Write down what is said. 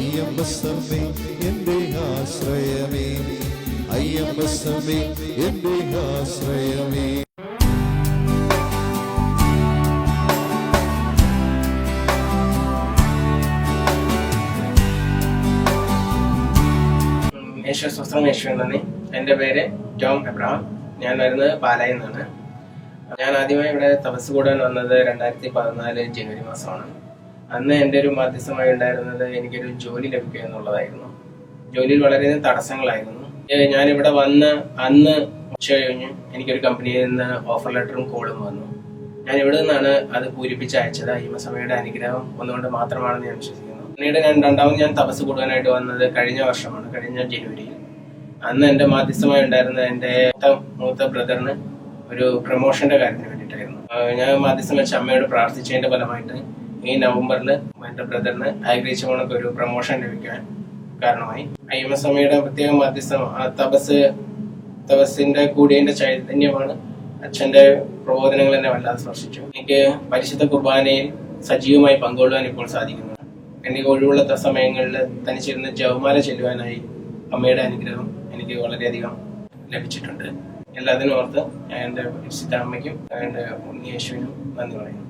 അയ്യമ്പസമ്മേ എന്റെ ആശ്രയമേ. അയ്യമ്പസമേ എന്റെ ആശ്രയമേ. യേശു സ്വസ്ത്രം യേശു എന്റെ പേര് ടോം എബ്രഹാം. ഞാൻ വരുന്നത് പാലായിൽ നിന്നാണ്. ഞാൻ ആദ്യമായി ഇവിടെ തപസ് കൂടാൻ വന്നത് രണ്ടായിരത്തി പതിനാല് ജനുവരി മാസമാണ്. അന്ന് എന്റെ ഒരു മധ്യസ്ഥമായി ഉണ്ടായിരുന്നത് എനിക്കൊരു ജോലി ലഭിക്കുക എന്നുള്ളതായിരുന്നു. ജോലിയിൽ വളരെയധികം തടസ്സങ്ങളായിരുന്നു. ഞാൻ ഞാനിവിടെ വന്ന് അന്ന് ഉച്ച കഴിഞ്ഞ് എനിക്കൊരു കമ്പനിയിൽ നിന്ന് ഓഫർ ലെറ്ററും കോളും വന്നു. ഞാൻ ഇവിടെ നിന്നാണ് അത് പൂരിപ്പിച്ച് അയച്ചത്. ഹിമസഭയുടെ അനുഗ്രഹം ഒന്നുകൊണ്ട് മാത്രമാണെന്ന് ഞാൻ വിശ്വസിക്കുന്നു. പിന്നീട് ഞാൻ രണ്ടാമത് ഞാൻ തപസ് കൂടുവാനായിട്ട് വന്നത് കഴിഞ്ഞ വർഷമാണ് കഴിഞ്ഞ ജനുവരിയിൽ. അന്ന് എന്റെ മാധ്യസ്ഥമായി ഉണ്ടായിരുന്ന എന്റെ മൂത്ത ബ്രദറിന് ഒരു പ്രൊമോഷന്റെ കാര്യത്തിന് വേണ്ടിയിട്ടായിരുന്നു. ഞാൻ മാധ്യസ്ഥം വെച്ച് അമ്മയോട് പ്രാർത്ഥിച്ചതിന്റെ ഫലമായിട്ട് ഈ നവംബറിൽ എന്റെ ബ്രദറിന് ആഗ്രഹിച്ച കണക്ക് ഒരു പ്രൊമോഷൻ ലഭിക്കാൻ കാരണമായി. ഐ എം എസ് അമ്മയുടെ പ്രത്യേക മാധ്യസ്ഥം തപസ് തപസ്സിന്റെ കൂടിയതിന്റെ ചൈതന്യമാണ്. അച്ഛന്റെ പ്രബോധനങ്ങൾ എന്നെ വല്ലാതെ സ്പർശിച്ചു. എനിക്ക് പരിശുദ്ധ കുർബാനയിൽ സജീവമായി പങ്കുകൊള്ളുവാൻ ഇപ്പോൾ സാധിക്കുന്നു. എനിക്ക് ഒഴിവുള്ള സമയങ്ങളിൽ തനിച്ചിരുന്ന് ജവമാല ചെല്ലുവാനായി അമ്മയുടെ അനുഗ്രഹം എനിക്ക് വളരെയധികം ലഭിച്ചിട്ടുണ്ട്. എല്ലാത്തിനും ഓർത്ത് ഞാൻ എന്റെ പരിശുദ്ധ അമ്മയ്ക്കും എന്റെ ഉണ്ണിയേശുവിനും നന്ദി പറയുന്നു.